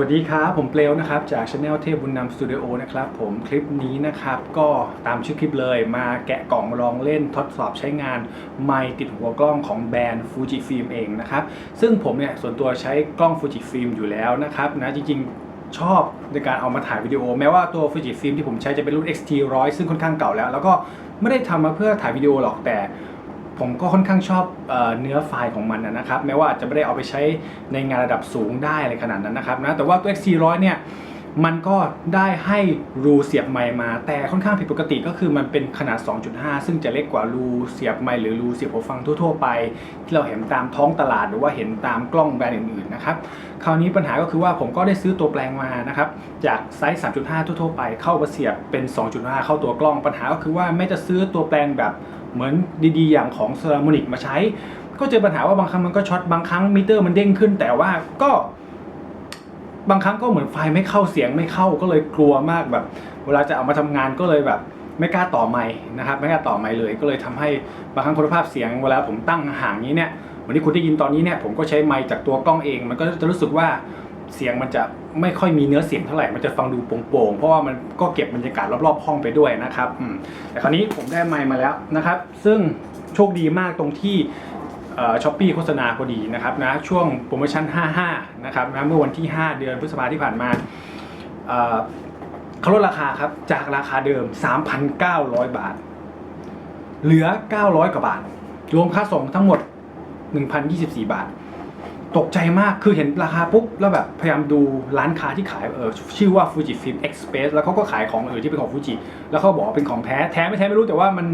วัสดีครับ ผมเปลวนะครับ จากช anel เทพบุญนำสตูดิโอนะครับผมคลิปนี้นะครับก็ตามชื่อคลิปเลยมาแกะกล่องลองเล่นทดสอบใช้งานไมค์ติดหัวกล้องของแบรนด์ Fuji Film เองนะครับ ซึ่งผมเนี่ยส่วนตัวใช้กล้อง Fuji Film อยู่แล้วนะครับนะจริงๆชอบในการเอามาถ่ายวิดีโอ แม้ว่าตัว Fuji Film ที่ผมใช้จะเป็นรุ่น XT 100 ซึ่งค่อนข้างเก่าแล้ว แล้วก็ไม่ได้ทำมาเพื่อถ่ายวิดีโอหรอกแต่ ผมก็ค่อนข้างชอบเอเนื้อไฟล์ของมันนะครับแม้ว่าจะไม่ได้เอาไปใช้ในงานระดับสูงได้อะไรขนาดนั้นนะครับนะแต่ว่าตัว X400 เนี่ยมันก็ได้ให้รูเสียบไมค์มา แต่ค่อนข้างผิดปกติก็คือมันเป็นขนาด 2.5 ซึ่งจะเล็กกว่ารูเสียบไมค์หรือรูเสียบหูฟังทั่วๆไป ที่เราเห็นตามท้องตลาดหรือว่าเห็นตามกล้องแบรนด์อื่นๆนะครับคราวนี้ปัญหาก็คือว่าผมก็ได้ซื้อตัวแปลงมานะครับจากไซส์ 3.5 ทั่วๆไปเข้ามาเสียบเป็น 2.5 เข้าตัวกล้องปัญหาก็คือว่าแม้จะซื้อตัวแปลงแบบ เหมือนดีๆ อย่างของเซรามิกมาใช้ ก็เจอปัญหาว่าบางครั้งมันก็ช็อตบางครั้งมิเตอร์มันเด้งขึ้น แต่ว่าก็บางครั้งก็เหมือนไฟไม่เข้าเสียงไม่เข้าก็เลยกลัวมากแบบ เวลาจะเอามาทำงานก็เลยแบบ ไม่กล้าต่อไมค์นะครับไม่กล้าต่อไมค์เลยก็เลยทำให้บางครั้งคุณภาพเสียงเวลาผมตั้งห่างนี้เนี่ยวันนี้คุณได้ยินตอนนี้เนี่ยผมก็ใช้ไมค์จากตัวกล้องเอง มันก็จะรู้สึกว่า เสียงมันจะไม่ค่อยมีเนื้อเสียงเท่าไหร่ มันจะฟังดูโปร่งๆ เพราะว่ามันก็เก็บบรรยากาศรอบๆห้องไปด้วยนะครับแต่คราวนี้ผมได้ไมค์มาแล้วนะครับ ซึ่งโชคดีมากตรงที่ช้อปปี้โฆษณาพอดีนะครับนะช่วงโปรโมชั่น 55 นะครับนะเมื่อวันที่ 5 เดือนพฤษภาที่ผ่านมาเขาลดราคาครับ จากราคาเดิม 3,900 บาท เหลือ 900 กว่าบาท รวมค่าส่งทั้งหมด 1,024 บาท ตกใจมากคือเห็นราคาปุ๊บ แล้วแบบพยายามดูร้านค้าที่ขายเออชื่อว่า Fuji Film Express แล้วเขาก็ขายของอื่นที่เป็นของ Fuji แล้วเขาบอกเป็นของแท้แท้ไม่แท้ไม่รู้แต่ว่ามัน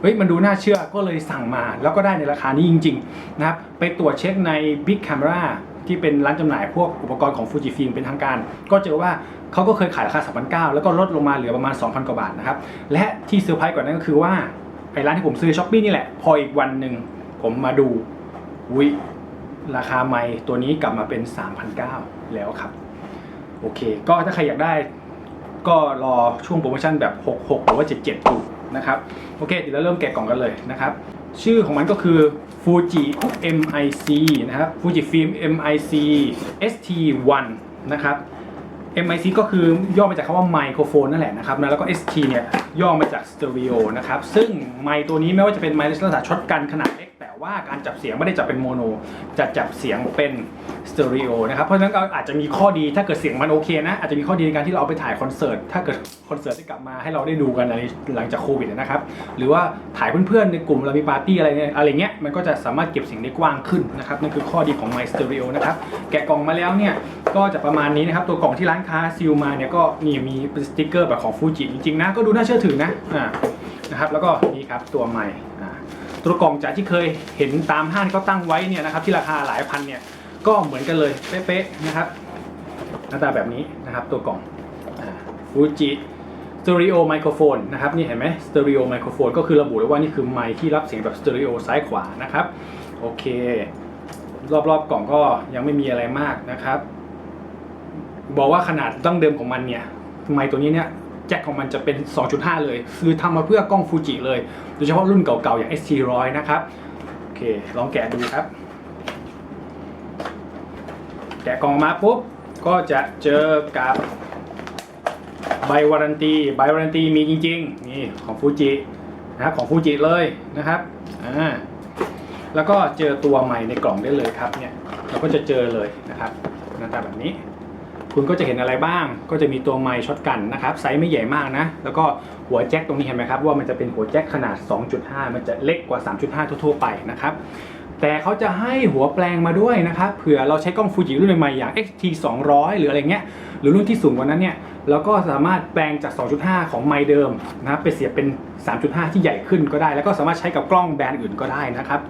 เฮ้ยมันดูน่าเชื่อก็เลยสั่งมา แล้วก็ได้ในราคานี้จริง ๆ นะครับ ไปตรวจเช็คใน Big Camera ที่เป็นร้านจำหน่ายพวกอุปกรณ์ของ Fuji Film เป็นทางการ ก็เจอว่าเขาก็เคยขายราคา3,900แล้วก็ลดลงมาเหลือประมาณ 2,000 กว่าบาทนะครับ และที่เซอร์ไพรส์กว่านั้นก็คือว่าไอ้ร้านที่ผมซื้อช้อปปี้นี่แหละ พออีกวันหนึ่งผมมาดูวิ ราคาไม่ตัวนี้กลับมาเป็น3,900แล้วครับ โอเค ก็ถ้าใครอยากได้ก็รอช่วงโปรโมชั่นแบบ 66 หรือว่า 77ดูนะครับ โอเค เดี๋ยวเราเริ่มแกะกล่องกันเลยนะครับ ชื่อของมันก็คือ Fuji MIC นะครับ Fuji Film MIC ST1 นะครับ MIC ก็คือย่อมาจากคำว่าไมโครโฟนนั่นแหละนะครับแล้วก็ ST เนี่ยย่อมาจากสเตอริโอนะครับ ซึ่งไมตัวนี้ไม่ว่าจะเป็นไมลักษณะช็อตกันขนาด ว่าการจับเสียงไม่ได้จับเป็นโมโน จะจับเสียงเป็นสเตอริโอนะครับ เพราะฉะนั้นก็อาจจะมีข้อดีถ้าเกิดเสียงมันโอเคนะ อาจจะมีข้อดีในการที่เราเอาไปถ่ายคอนเสิร์ต ถ้าเกิดคอนเสิร์ตได้กลับมาให้เราได้ดูกันอะไรหลังจากโควิดนะครับ หรือว่าถ่ายเพื่อนๆในกลุ่มเรามีปาร์ตี้อะไรเนี่ยอะไรเงี้ย มันก็จะสามารถเก็บเสียงได้กว้างขึ้นนะครับ นั่นคือข้อดีของไมค์สเตอริโอนะครับ แกะกล่องมาแล้วเนี่ย ก็จะประมาณนี้นะครับ ตัวกล่องที่ร้านค้าซิลมาเนี่ยก็นี่มีสติกเกอร์แบบของฟูจิจริงๆนะ ก็ดูน่าเชื่อถือนะ อ่า นะครับ แล้วก็นี่ครับตัวไมค์อ่า ตัวกล่องจากที่เคยเห็นตามห้างที่เขาตั้งไว้เนี่ยนะครับที่ราคาหลายพันเนี่ยก็เหมือนกันเลยเป๊ะๆนะครับหน้าตาแบบนี้นะครับตัวกล่องฟูจิสเตอริโอไมโครโฟนนะครับนี่เห็นไหมสเตอริโอไมโครโฟนก็คือระบุเลยว่านี่คือไมค์ที่รับเสียงแบบสเตอริโอซ้ายขวานะครับโอเค รอบๆกล่องก็ยังไม่มีอะไรมากนะครับ บอกว่าขนาดดั้งเดิมของมันเนี่ยไมค์ตัวนี้เนี่ย แจ็คของมันจะเป็น 2.5 เลย คือทำมาเพื่อกล้องฟูจิเลย โดยเฉพาะรุ่นเก่าๆ อย่าง ST100 นะครับ โอเค ลองแกะดูครับ แกะกล่องมาปุ๊บ ก็จะเจอกับใบวารันตี ใบวารันตีมีจริงๆ นี่ของฟูจินะครับของฟูจิเลยนะครับอ่าแล้วก็เจอตัวใหม่ในกล่องได้เลยครับเนี่ยเราก็จะเจอเลยนะครับหน้าตาแบบนี้ คุณก็จะเห็นอะไรบ้าง ก็จะมีตัวไมค์ช็อตกันนะครับไซส์ไม่ใหญ่มากนะ แล้วก็หัวแจ็คตรงนี้เห็นไหมครับว่ามันจะเป็นหัวแจ็คขนาด 2.5 มันจะเล็กกว่า 3.5 ทั่วๆไปนะครับแต่เขาจะให้หัวแปลงมาด้วยนะครับเผื่อเราใช้กล้องฟูจิรุ่นใหม่อย่าง XT 200 หรืออะไรเงี้ยหรือรุ่นที่สูงกว่านั้นเนี่ยเราก็สามารถแปลงจาก 2.5 ของไมค์เดิมนะครับไปเสียบเป็น 3.5 ที่ใหญ่ขึ้นก็ได้ แล้วก็สามารถใช้กับกล้องแบรนด์อื่นก็ได้นะครับ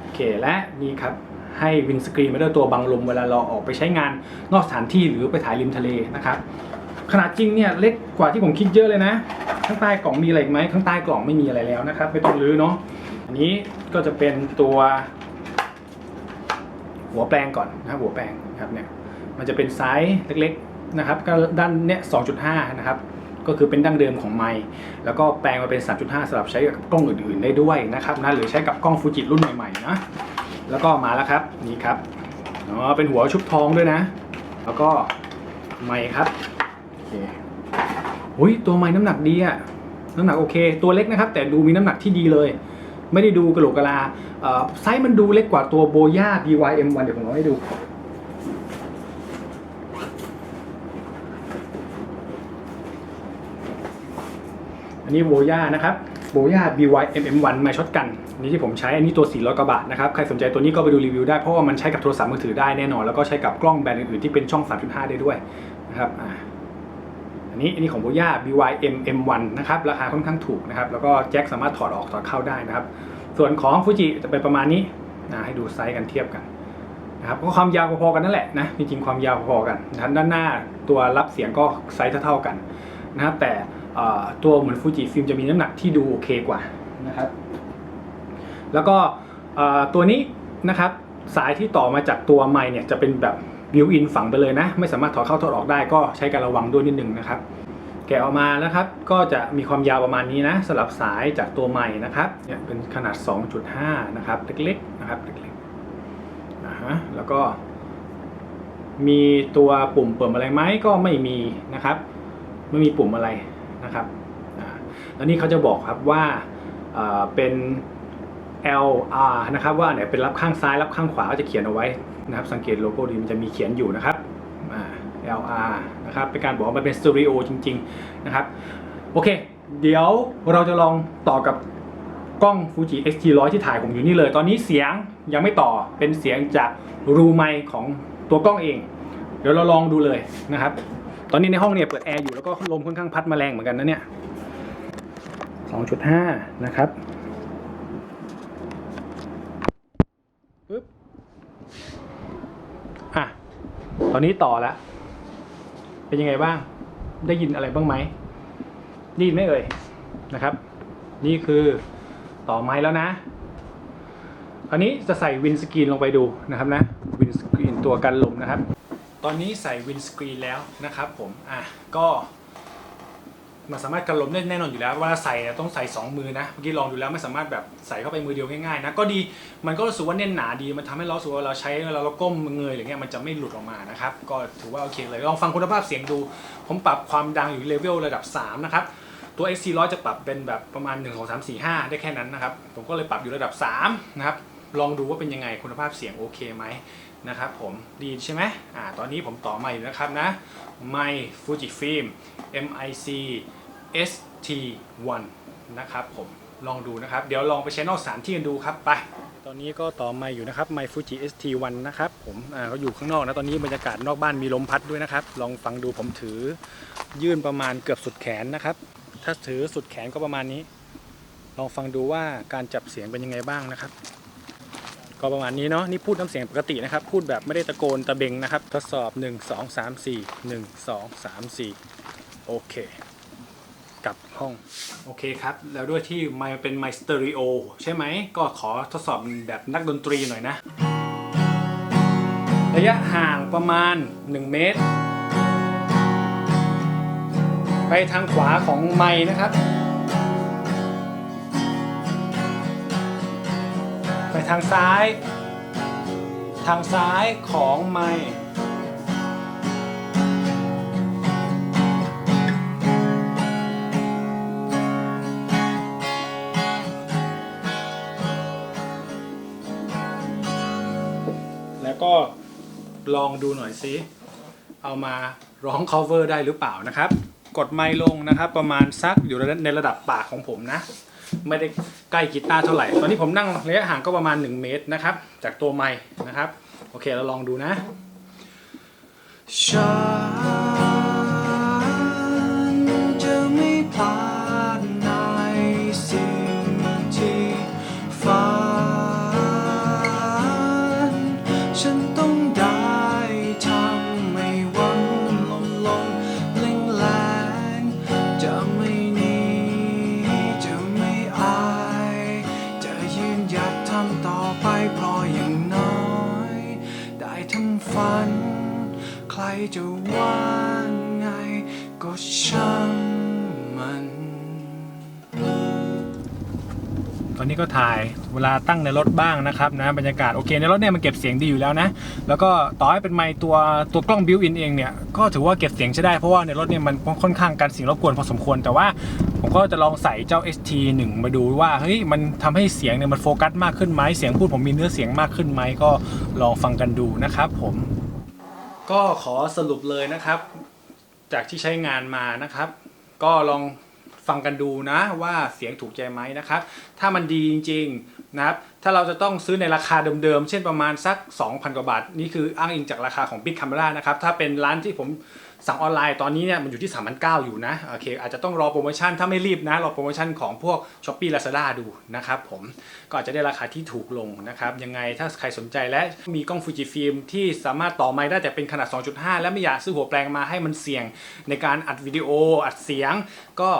โอเคและนี่ครับ ให้วินสกรีนมาด้วยตัวบังลมเวลาเราออกไปใช้งานนอกสถานที่หรือไปถ่ายริมทะเลนะครับขนาดจริงเนี่ยเล็กกว่าที่ผมคิดเยอะเลยนะ ข้างใต้กล่องมีอะไรไหมข้างใต้กล่องไม่มีอะไรแล้วนะครับไม่ต้องรื้อเนาะอันนี้ก็จะเป็นตัว หัวแปลงก่อนนะหัวแปลงครับเนี่ยมันจะเป็นไซส์เล็กๆนะครับก็ด้านเนี้ย2.5 นะครับก็คือเป็นดั้งเดิมของไมค์แล้วก็แปลงมาเป็น 3.5สำหรับใช้กับกล้องอื่นๆได้ด้วยนะครับนะหรือใช้กับกล้องฟูจิรุ่นใหม่ๆนะ แล้วก็มาแล้วครับนี่ครับอ๋อเป็นหัวชุบทองด้วยนะ แล้วก็ไม้ครับโอเคอุ้ยตัวไม้น้ำหนักดีอะน้ำหนักโอเค ตัวเล็กนะครับ แต่ดูมีน้ำหนักที่ดีเลย ไม่ได้ดูกระโหลกกะลาไซส์มันดูเล็กกว่าตัวโบย่า BYM1 เดี๋ยวผมลองให้ดูอันนี้โบย่านะครับ โบย่า BYMM1 มาช็อตกันนี่ที่ผมใช้อันนี้ตัว 400 กว่าบาทนะครับ ใครสนใจตัวนี้ก็ไปดูรีวิวได้เพราะว่ามันใช้กับโทรศัพท์มือถือได้แน่นอน แล้วก็ใช้กับกล้องแบรนด์อื่นๆที่เป็นช่อง 3.5 ได้ด้วยนะครับอ่าอันนี้อันนี้ของโบย่า BYMM1 นะครับราคาค่อนข้างถูกนะครับแล้วก็แจ็คสามารถถอดออกถอดเข้าได้นะครับส่วนของฟูจิจะเป็นประมาณนี้นะให้ดูไซส์กันเทียบกันนะครับก็ความยาวพอๆกันนั่นแหละนะจริงๆความยาวพอๆกันด้านหน้าตัวรับเสียงก็ไซส์เท่าๆกันนะครับแต่ ตัวเหมือนฟูจิฟิล์มจะมีน้ำหนักที่ดูโอเคกว่านะครับ แล้วก็ตัวนี้นะครับสายที่ต่อมาจากตัวไมค์เนี่ยจะเป็นแบบบิวอินฝังไปเลยนะ ไม่สามารถถอดเข้าถอดออกได้ก็ใช้การระวังด้วยนิดนึงนะครับ แกะออกมานะครับ ก็จะมีความยาวประมาณนี้นะสลับสายจากตัวใหม่นะครับเนี่ยเป็นขนาด 2.5 นะครับ เล็กๆนะครับเล็กๆนะฮะแล้วก็มีตัวปุ่มเปิดอะไรไหมก็ไม่มีนะครับ ไม่มีปุ่มอะไร นะครับแล้วนี่เขาจะบอกครับว่าเป็น LR นะครับว่าเนี่ยเป็นรับข้างซ้ายรับข้างขวาก็จะเขียนเอาไว้นะครับสังเกตโลโก้ดีมันจะมีเขียนอยู่นะครับ LR นะครับเป็นการบอกว่ามันเป็นสตูดิโอจริงๆนะครับโอเค เดี๋ยวเราจะลองต่อกับกล้อง Fuji X-T100 ที่ถ่ายผมอยู่นี่เลย ตอนนี้เสียงยังไม่ต่อเป็นเสียงจากรูไมของตัวกล้องเอง เดี๋ยวเราลองดูเลยนะครับ ตอนนี้ในห้องเนี่ยเปิดแอร์อยู่แล้วก็ลมค่อนข้างพัดมาแรงเหมือนกันนะเนี่ย2.5นะครับปึ๊บอะตอนนี้ต่อแล้วเป็นยังไงบ้าง ได้ยินอะไรบ้างไหมได้ยินไหมเอ่ยนะครับ นี่คือต่อไม้แล้วนะคราวนี้จะใส่วินสกรีนลงไปดูนะครับนะวินสกรีนตัวกันลมนะครับ ตอนนี้ใส่วินสกรีนแล้วนะครับผมอะก็มันสามารถกันลมได้แน่นอนอยู่แล้วเวลาใส่ต้องใส่ 2 มือนะเมื่อกี้ลองดูแล้วไม่สามารถแบบใส่เข้าไปมือเดียวง่ายๆนะก็ดีมันก็รู้สึกว่าแน่นหนาดีมันทำให้เรารู้สึกว่าเราใช้เวลาเราก้มเงยอะไรเงี้ยมันจะไม่หลุดออกมานะครับก็ถือว่าโอเคเลยลองฟังคุณภาพเสียงดู ผมปรับความดังอยู่เลเวลระดับ 3 นะครับ ตัว XC100 จะปรับเป็นแบบประมาณ 1 2 3 4 5 ได้แค่นั้นนะครับ ผมก็เลยปรับอยู่ระดับ 3 นะครับลองดูว่าเป็นยังไงคุณภาพเสียงโอเคไหม นะครับผมดีใช่ไหมอ่าตอนนี้ผมต่อไมค์นะครับนะไมค์ Fujifilm MIC ST1 นะครับผมลองดูนะครับ เดี๋ยวลองไปใช้นอกสถานที่กันดูครับไป ตอนนี้ก็ต่อไมค์อยู่นะครับไมค์ Fuji ST1 นะครับผมอ่าก็อยู่ข้างนอกนะ ตอนนี้บรรยากาศนอกบ้านมีลมพัดด้วยนะครับ ลองฟังดูผมถือยื่นประมาณเกือบสุดแขนนะครับ ถ้าถือสุดแขนก็ประมาณนี้ ลองฟังดูว่าการจับเสียงเป็นยังไงบ้างนะครับ ก็ประมาณนี้เนาะนี่พูดน้ำเสียงปกตินะครับ พูดแบบไม่ได้ตะโกนตะเบงนะครับ ทดสอบ 1 2 3 4 1 2 3 4 โอเค กลับห้อง โอเคครับ แล้วด้วยที่ไมค์มันเป็นไมค์สเตอริโอใช่ไหม ก็ขอทดสอบแบบนักดนตรีหน่อยนะ ระยะห่างประมาณ 1 เมตร ไปทางขวาของไม้นะครับ ทางซ้าย ทางซ้ายของไม้แล้วก็ลองดูหน่อยซิเอามาร้อง cover ได้หรือเปล่านะครับ กดไมค์ลงนะครับ ประมาณสักอยู่ในระดับปากของผมนะ ไม่ได้ใกล้กีตาร์เท่าไหร่ ตอนนี้ผมนั่งระยะห่างก็ประมาณ 1 เมตรนะครับ จากตัวไม้นะครับ โอเคเราลองดูนะฉันจะไม่พลาด ตอนนี้ก็ถ่ายเวลาตั้งในรถบ้างนะครับนะบรรยากาศโอเคในรถเนี่ยมันเก็บเสียงดีอยู่แล้วนะ แล้วก็ต่อให้เป็นไมค์ตัวตัวกล้องบิวอินเองเนี่ยก็ถือว่าเก็บเสียงใช้ได้เพราะว่าในรถเนี่ยมันค่อนข้างกันเสียงรบกวนพอสมควรแต่ว่าผมก็จะลองใส่เจ้า ST1 มาดูว่าเฮ้ยมันทำให้เสียงเนี่ยมันโฟกัสมากขึ้นไหมเสียงพูดผมมีเนื้อเสียงมากขึ้นไหมก็ลองฟังกันดูนะครับผม ก็ขอสรุปเลยนะครับ จากที่ใช้งานมานะครับ ก็ลอง ฟังกันดูนะว่าเสียงถูกใจไหมนะครับ ถ้ามันดีจริงๆนะครับ ถ้าเราจะต้องซื้อในราคาเดิมๆ เช่นประมาณสัก 2,000 กว่าบาท นี่คืออ้างอิงจากราคาของ Big Camera นะครับ ถ้าเป็นร้านที่ผมสั่งออนไลน์ตอนนี้เนี่ยมันอยู่ที่ 3,900 อยู่นะ โอเค อาจจะต้องรอโปรโมชั่นถ้าไม่รีบนะ รอโปรโมชั่นของพวก s h อ p e e Lazada ดูนะครับผม ก็อาจจะได้ราคาที่ถูกลงนะครับ ยังไงถ้าใครสนใจและมีกล้องฟูจิฟิล์มที่สามารถต่อไมค์ได้แต่เป็นขนาด 2.5 และไม่อยากซื้อหัวแปลงมาให้มันเสี่ยงในการอัดวิดีโออัดเสียงก็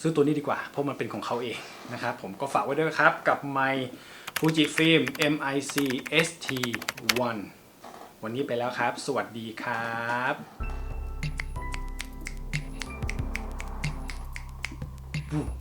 ซื้อตัวนี้ดีกว่า เพราะมันเป็นของเขาเองนะครับผมก็ฝากไว้ด้วยครับกับไมฟูจิฟิล์ม MIC ST1 วันนี้ไปแล้วครับ สวัสดีครับ